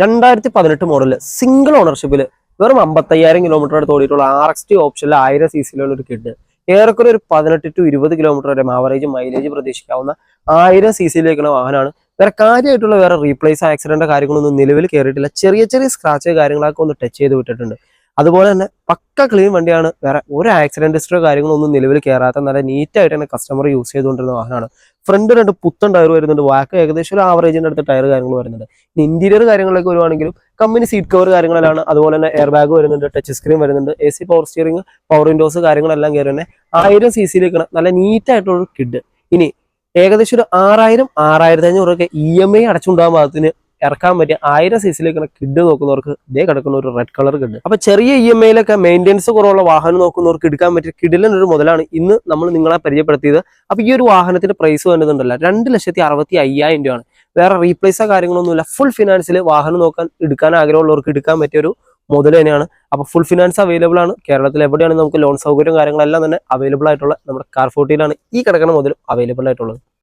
രണ്ടായിരത്തി പതിനെട്ട് model single ഓണർഷിപ്പിൽ വെറും അമ്പത്തയ്യായിരം കിലോമീറ്റർ അടുത്ത് ഓടിയിട്ടുള്ള ആർ എക്സ് ടി ഓപ്ഷനിൽ ആയിരം സി സിയിലുള്ള ഒരു കിഡ് ഏറെക്കുറെ ഒരു പതിനെട്ട് ടു ഇരുപത് കിലോമീറ്റർ വരെ ആവറേജ് മൈലേജ് പ്രതീക്ഷിക്കാവുന്ന ആയിരം സി സിയിലേക്കുള്ള വാഹനമാണ്. വേറെ കാര്യമായിട്ടുള്ള വേറെ റീപ്ലേസ് ആക്സിഡന്റ് കാര്യങ്ങളൊന്നും നിലവിൽ കയറിയിട്ടില്ല ചെറിയ ചെറിയ സ്ക്രാച്ച് കാര്യങ്ങളൊക്കെ ഒന്ന് ടച്ച് ചെയ്ത് വിട്ടിട്ടുണ്ട്. അതുപോലെ തന്നെ പക്ക ക്ലീൻ വണ്ടിയാണ്. വേറെ ഒരു ആക്സിഡന്റ് ഹിസ്റ്ററി കാര്യങ്ങളൊന്നും നിലവിൽ കയറാത്ത നല്ല നീറ്റായിട്ട് തന്നെ കസ്റ്റമർ യൂസ് ചെയ്തുകൊണ്ടിരുന്ന വാഹനമാണ്. ഫ്രണ്ട് രണ്ട് പുത്തൻ ടയർ വരുന്നുണ്ട്. വാക്ക് ഏകദേശം ഒരു ആവറേജിന്റെ അടുത്ത് ടയർ കാര്യങ്ങൾ വരുന്നുണ്ട്. ഇനി ഇന്റീരിയർ കാര്യങ്ങളൊക്കെ വരുവാണെങ്കിലും കമ്പനി സീറ്റ് കവർ കാര്യങ്ങളെല്ലാം അതുപോലെ തന്നെ എയർ ബാഗ് വരുന്നുണ്ട് ടച്ച് സ്ക്രീൻ വരുന്നുണ്ട് a power steering power windows കാര്യങ്ങളെല്ലാം കയറി തന്നെ ആയിരം സി സിയിലേക്കാണ് നല്ല നീറ്റ് ആയിട്ടുള്ള ഒരു കിഡ് ഇനി ഏകദേശം ഒരു ആറായിരം ആറായിരത്തി അഞ്ഞൂറ് ഒക്കെ ഇ എം ഐ അടച്ചുണ്ടാകുമ്പോൾ ഭാഗത്തിന് ഇറക്കാൻ പറ്റിയ ആയിരം സി കിഡ് നോക്കുന്നവർക്ക് ഇതേ കിടക്കുന്ന ഒരു റെഡ് കളർ കിഡ് അപ്പൊ ചെറിയ ഇ എം ഐയിലൊക്കെ മെയിന്റെനൻസ് കുറവുള്ള വാഹനം നോക്കുന്നവർക്ക് എടുക്കാൻ പറ്റിയ കിഡിലൻ ഒരു മുതലാണ് ഇന്ന് നമ്മൾ നിങ്ങളെ പരിചയപ്പെടുത്തിയത്. അപ്പൊ ഈ ഒരു വാഹനത്തിന്റെ പ്രൈസ് വന്നതുണ്ടല്ല രണ്ട് ലക്ഷത്തി അറുപത്തി അയ്യായിരം രൂപയാണ്. വേറെ റീപ്ലേസോ കാര്യങ്ങളൊന്നുമില്ല. ഫുൾ ഫിനാൻസിൽ വാഹനം നോക്കാൻ എടുക്കാൻ ആഗ്രഹമുള്ളവർക്ക് എടുക്കാൻ പറ്റിയ ഒരു മുതൽ തന്നെയാണ്. അപ്പൊ ഫുൾ ഫിനാൻസ് അവൈലബിൾ ആണ്. കേരളത്തിൽ എവിടെയാണ് നമുക്ക് ലോൺ സൗകര്യം കാര്യങ്ങളെല്ലാം തന്നെ അവൈലബിൾ ആയിട്ടുള്ള നമ്മുടെ കാർ ഫോർട്ടിയിലാണ് ഈ കിടക്കുന്ന മുതൽ അവൈലബിൾ ആയിട്ടുള്ളത്.